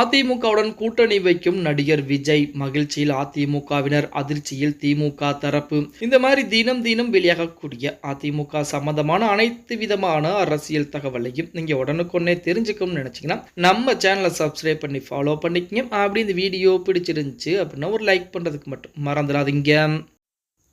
அதிமுகவுடன் கூட்டணி வைக்கும் நடிகர் விஜய் மகிழ்ச்சியில் அதிமுகவினர் அதிர்ச்சியில் திமுக தரப்பு. இந்த மாதிரி தினம் தினம் வெளியாகக்கூடிய அதிமுக சம்பந்தமான அனைத்து விதமான அரசியல் தகவலையும் நீங்க உடனுக்குடனே தெரிஞ்சுக்கணும்னு நினைச்சீங்கன்னா நம்ம சேனலை சப்ஸ்கிரைப் பண்ணி ஃபாலோ பண்ணிக்கங்க. அப்படி இந்த வீடியோ பிடிச்சிருந்துச்சு அப்படின்னா ஒரு லைக் பண்றதுக்கு மட்டும் மறந்துடாதீங்க.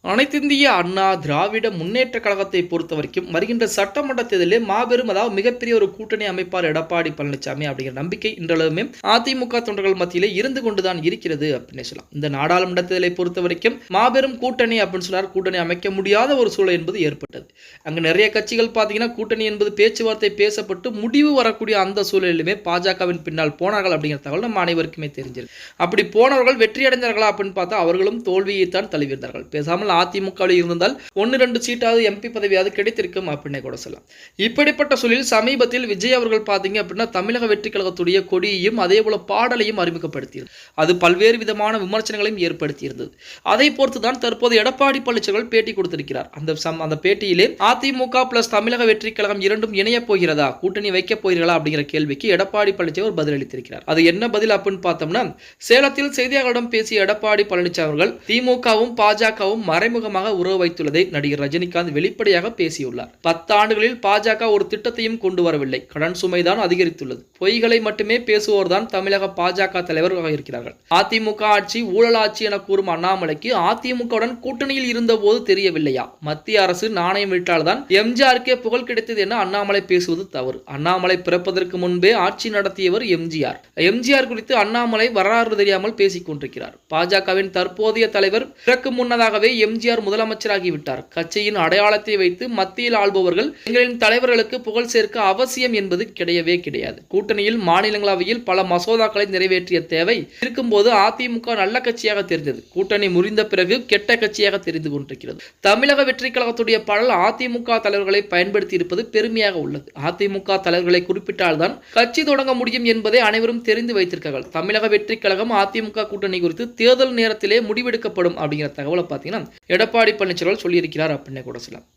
அனைத்திந்திய அண்ணா திராவிட முன்னேற்ற கழகத்தை பொறுத்த வரைக்கும் வருகின்ற சட்டமன்ற தேர்தலில் மாபெரும் அதாவது மிகப்பெரிய ஒரு கூட்டணி அமைப்பார் எடப்பாடி பழனிசாமி அப்படிங்கிற நம்பிக்கை இன்றளவுமே அதிமுக தொண்டர்கள் மத்தியிலே இருந்து கொண்டுதான் இருக்கிறது அப்படின்னு சொல்லலாம். இந்த நாடாளுமன்ற தேர்தலை பொறுத்த வரைக்கும் மாபெரும் கூட்டணி அப்படின்னு சொன்னார். கூட்டணி அமைக்க முடியாத ஒரு சூழல் என்பது ஏற்பட்டது. அங்கு நிறைய கட்சிகள் பார்த்தீங்கன்னா கூட்டணி என்பது பேச்சுவார்த்தை பேசப்பட்டு முடிவு வரக்கூடிய அந்த சூழலிலுமே பாஜகவின் பின்னால் போனார்கள் அப்படிங்கிற தகவல் நம்ம அனைவருக்குமே தெரிஞ்சிருக்கு. அப்படி போனவர்கள் வெற்றி அடைந்தார்களா அப்படின்னு பார்த்தா அவர்களும் தோல்வியைத்தான் தழுவியிருந்தார்கள் பேசாமல் அதிமுகவில் இருந்திருந்தால் ஒன்று ரெண்டு சீட்டாவது எம்பி பதவியாவது கிடைத்திருக்கும் அப்படின்னு கூட சொல்லலாம். இப்படிப்பட்ட சூழலில் சமீபத்தில் விஜய் அவர்கள் பார்த்தீங்க அப்படின்னா தமிழக வெற்றி கழகத்துடைய கொடியையும் அதே போல பாடலையும் அறிமுகப்படுத்தியது. அது பல்வேறு விதமான விமர்சனங்களையும் ஏற்படுத்தியிருந்தது. அதை பொறுத்து தான் தற்போது எடப்பாடி பழனிசாமி பேட்டி கொடுத்திருக்கிறார். அந்த அந்த பேட்டியிலே அதிமுக பிளஸ் தமிழக வெற்றி கழகம் இரண்டும் இணைய போகிறதா? கூட்டணி வைக்க போகிறீர்களா? அப்படிங்கிற கேள்விக்கு எடப்பாடி பழனிசாமி அவர் பதிலளித்திருக்கிறார் அது என்ன பதில் அப்படின்னு பார்த்தோம்னா சேலத்தில் செய்தியாளர்களிடம் பேசிய எடப்பாடி பழனிசாமி அவர்கள் திமுகவும் பாஜகவும் மறைமுகமாக உறவு வைத்துள்ளதை நடிகர் ரஜினிகாந்த் வெளிப்படையாக பேசியுள்ளார். பத்து ஆண்டுகளில் பாஜக ஒரு திட்டத்தையும் கொண்டு வரவில்லை. கடன் சுமைதான் அதிகரித்துள்ளது. பொய்களை மட்டுமே பேசுவோர்தான் தமிழக பாஜக தலைவர்களாக இருக்கிறார்கள். அதிமுக ஆட்சி ஊழல் ஆட்சி என கூறும் அண்ணாமலைக்கு அதிமுகவுடன் கூட்டணியில் இருந்தபோது தெரியவில்லையா? மத்திய அரசு நாணயம் விட்டால்தான் எம்ஜிஆருக்கே புகழ் கிடைத்தது என அண்ணாமலை பேசுவது தவறு. அண்ணாமலை பிறப்பதற்கு முன்பே ஆட்சி நடத்தியவர் எம்ஜிஆர். எம்ஜிஆர் குறித்து அண்ணாமலை வரலாறு தெரியாமல் பேசிக் கொண்டிருக்கிறார் பாஜகவின் தற்போதைய தலைவர் பிறக்கு முன்னதாகவே எம்ஜிஆர் முதலமைச்சராகிவிட்டார் கட்சியின் அடையாளத்தை வைத்து மத்தியில் ஆள்பவர்கள் எங்களின் தலைவர்களுக்கு புகழ் சேர்க்க அவசியம் என்பது கிடையவே கிடையாது. கூட்டணியில் மாநிலங்களவையில் பல மசோதாக்களை நிறைவேற்றிய தேவை இருக்கும்போது அதிமுக நல்ல கட்சியாக தெரிந்தது. கூட்டணி முறிந்த பிறகு கெட்ட கட்சியாக தெரிந்து கொண்டிருக்கிறது. தமிழக வெற்றி கழகத்துடைய பாடல் அதிமுக தலைவர்களை பயன்படுத்தி இருப்பது பெருமையாக உள்ளது. அதிமுக தலைவர்களை குறிப்பிட்டால்தான் கட்சி தொடங்க முடியும் என்பதை அனைவரும் தெரிந்து வைத்திருக்கார்கள் தமிழக வெற்றி கழகம் அதிமுக கூட்டணி குறித்து தேர்தல் நேரத்திலே முடிவெடுக்கப்படும் அப்படிங்கிற தகவலை பார்த்தீங்கன்னா எடப்பாடி பழனிசாமி சொல்லியிருக்கிறார் அப்படின்னு கூட சொல்லலாம்.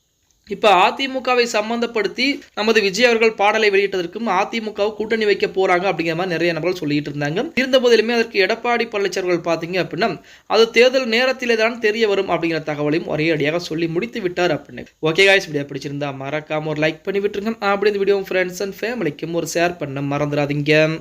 இப்போ அதிமுகவை சம்பந்தப்படுத்தி நமது விஜய் அவர்கள் பாடலை வெளியிட்டதற்கும் அதிமுக கூட்டணி வைக்க போறாங்க அப்படிங்கிற மாதிரி நிறைய நபர்கள் சொல்லிட்டு இருந்தாங்க. இருந்த போதிலுமே அதற்கு எடப்பாடி பழனிசாமி பார்த்தீங்க அப்படின்னா அது தேர்தல் நேரத்திலே தான் தெரிய வரும் அப்படிங்கிற தகவலையும் ஒரே அடியாக சொல்லி முடித்து விட்டார் அப்படின்னு. ஓகே காய்ஸ் வீடியோ பிடிச்சிருந்தா மறக்காம ஒரு லைக் பண்ணி விட்டுருங்க. அப்படி இந்த வீடியோ ஃப்ரெண்ட்ஸ் அண்ட் ஃபேமிலிக்கும் ஒரு ஷேர் பண்ண மறந்துடாதீங்க.